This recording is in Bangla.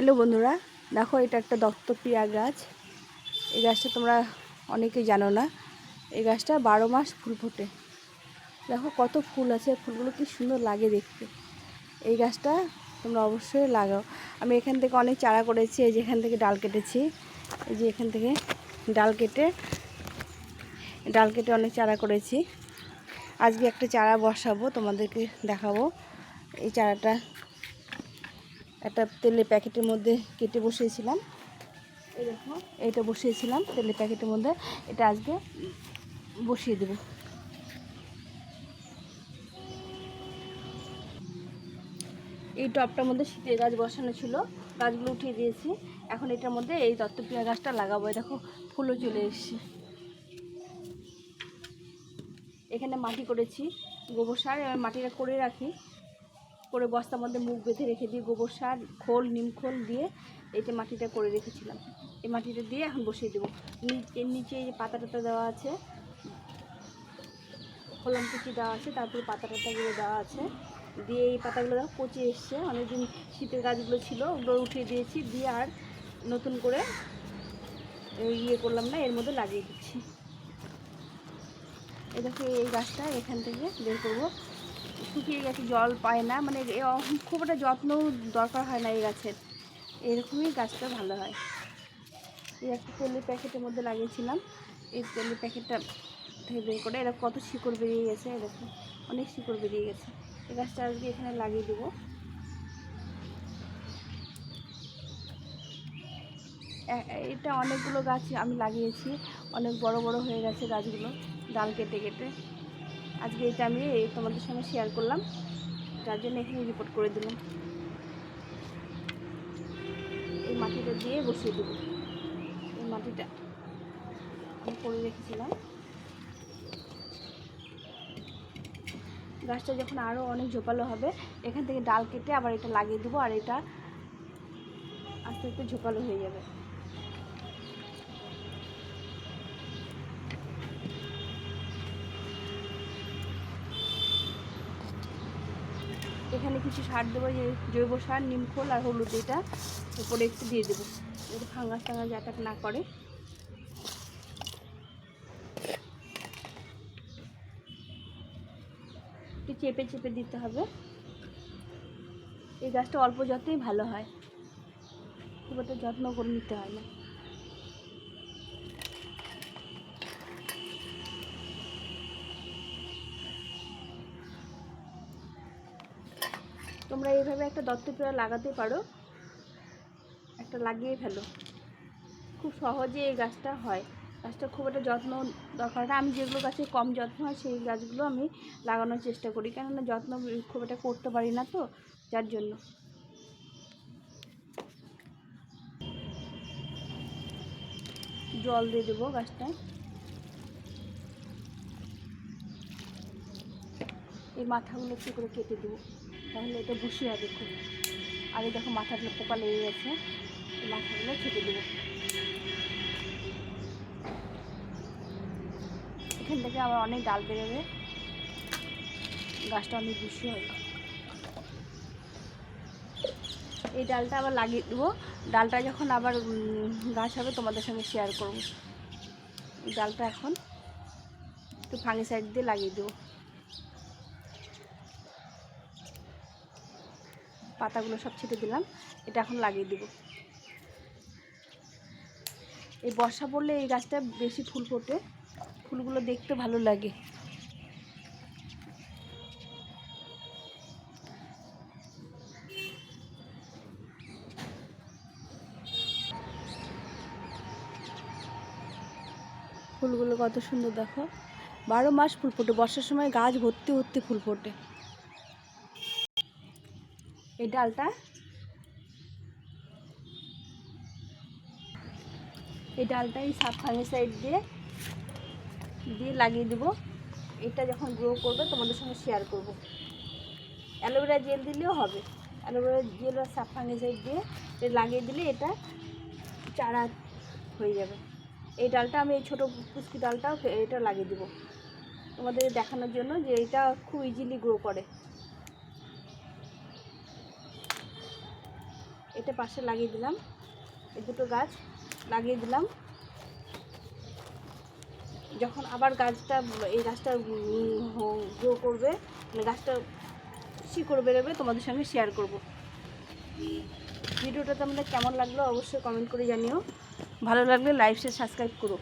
হ্যালো বন্ধুরা, দেখো এটা একটা দত্তপ্রিয়া গাছ। এই গাছটা তোমরা অনেকেই জানো না। এই গাছটা বারো মাস ফুল ফোটে। দেখো কত ফুল আছে, ফুলগুলো কি সুন্দর লাগে দেখতে। এই গাছটা তোমরা অবশ্যই লাগাও। আমি এখান থেকে অনেক চারা করেছি, এই যে এখান থেকে ডাল কেটেছি। এই যে এখান থেকে ডাল কেটে ডাল কেটে অনেক চারা করেছি। আজকে একটা চারা বসাবো, তোমাদেরকে দেখাবো। এই চারাটা একটা তেলের প্যাকেটের মধ্যে কেটে বসিয়েছিলাম। দেখো বসিয়েছিলাম তেলের প্যাকেটের মধ্যে। এটা আজকে বসিয়ে দেবো। এই টবটার মধ্যে শীতের গাছ বসানো ছিল, গাছগুলো উঠিয়ে দিয়েছি। এখন এটার মধ্যে এই দত্তপ্রিয়া গাছটা লাগাবো। দেখো, ফুলও চলে এসছে। এখানে মাটি করেছি, গোবর সার এবার মাটিটা করে রাখি। করে বস্তার মধ্যে মুখ বেঁধে রেখে দিয়ে গোবর সার, খোল, নিম খোল দিয়ে এইটা মাটিটা করে রেখেছিলাম। এই মাটিটা দিয়ে এখন বসিয়ে দেবো। এর নিচে এই যে পাতা টাতা দেওয়া আছে, কলম কুচি দেওয়া আছে, তারপরে পাতা টাতাগুলো দেওয়া আছে। দিয়ে এই পাতাগুলো দেখো পচে এসছে, অনেকদিন শীতের গাছগুলো ছিল, ওগুলো উঠিয়ে দিয়েছি, দিয়ে আর নতুন করে ইয়ে করলাম না, এর মধ্যে লাগিয়ে দিচ্ছি। এই দেখো এই গাছটা এখান থেকে বের করব। শুকিয়ে গেছে, জল পায় না। মানে খুব একটা যত্ন দরকার হয় না এই গাছের। এরকমই গাছটা ভালো হয়। এই একটা তেলের প্যাকেটের মধ্যে লাগিয়েছিলাম। এই তেলের প্যাকেটটা থেকে বের করে এরকম কত শিকড় বেরিয়ে গেছে, এরকম অনেক শিকড় বেরিয়ে গেছে। এই গাছটা আজকে এখানে লাগিয়ে দেবো। এটা অনেকগুলো গাছ আমি লাগিয়েছি। অনেক বড় বড় হয়ে গেছে গাছগুলো, ডাল কেটে কেটে। আজকে এটা আমি তোমাদের সঙ্গে শেয়ার করলাম। যার জন্য এখানে রিপোর্ট করে দিলাম। এই মাটিটা দিয়ে বসিয়ে দেবো। এই মাটিটা আমি করে রেখেছিলাম। গাছটা যখন আরও অনেক ঝোপালো হবে, এখান থেকে ডাল কেটে আবার এটা লাগিয়ে দেবো, আর এটা আস্তে আস্তে ঝোপালো হয়ে যাবে। এখানে কিছু সার দেবো যে জৈব সার নিমখোল আর হলুদ, এটা উপরে একটু দিয়ে দেবো। যাতে ফাঙ্গাস টাঙ্গাস অ্যাটাক না করে। একটু চেপে চেপে দিতে হবে। এই গাছটা অল্প যত্নেই ভালো হয়, খুব একটা যত্ন করে নিতে হয় না। তোমরা এইভাবে একটা দত্তপ্রিয়া লাগাতে পারো। একটা লাগিয়ে ফেলো। খুব সহজে এই গাছটা হয়। গাছটা খুব একটা যত্ন দরকার না। আমি যেগুলো গাছে কম যত্ন হয়, সেই গাছগুলো আমি লাগানোর চেষ্টা করি। কেননা যত্ন খুব একটা করতে পারি না তো, যার জন্য। জল দিয়ে দেবো গাছটায়। এই মাথাগুলো একটু করে কেটে দেবো। তাহলে এটা বসে হবে খুব। আর এই দেখো মাথাগুলো পোকা লেগে গেছে মাথাগুলো কেটে দেবো। এখান থেকে আবার অনেক ডাল বেরোবে। গাছটা অনেক বেশি হবে এই ডালটা আবার লাগিয়ে দেবো। ডালটা যখন আবার গাছ হবে তোমাদের সঙ্গে শেয়ার করব। ডালটা এখন একটু ফাঙ্গি সাইড দিয়ে লাগিয়ে দেবো। পাতাগুলো সব ছেটে দিলাম, এটা এখন লাগিয়ে দেবো। এই বর্ষা পড়লে এই গাছটা বেশি ফুল ফোটে, ফুলগুলো দেখতে ভালো লাগে। ফুলগুলো কত সুন্দর দেখো। বারো মাস ফুল ফোটে, বর্ষার সময় গাছ ভর্তি ভর্তি ফুল ফোটে। এই ডালটা। এই ডালটা এই সাপ সাইড দিয়ে দিয়ে লাগিয়ে দেবো। এটা যখন গ্রো করবে, তোমাদের সঙ্গে শেয়ার করব। অ্যালোভেরা জেল দিলেও হবে। অ্যালোভেরা জেল আর সাপ সাইড দিয়ে লাগিয়ে দিলে এটা চারা হয়ে যাবে। এই ডালটা আমি, এই ছোটো পুষ্টি ডালটাও এটা লাগিয়ে দেবো। তোমাদের দেখানোর জন্য যে এটা খুব ইজিলি গ্রো করে। এটা পাশে লাগিয়ে দিলাম। এই দুটো গাছ লাগিয়ে দিলাম। যখন আবার গাছটা, এই গাছটা গ্রো করবে মানে গাছটা শিকড় বেরোবে, তোমাদের সঙ্গে শেয়ার করব। ভিডিওটা তোমাদের কেমন লাগল অবশ্যই কমেন্ট করে জানিও। ভালো লাগলে লাইভ শেয়ার সাবস্ক্রাইব করো।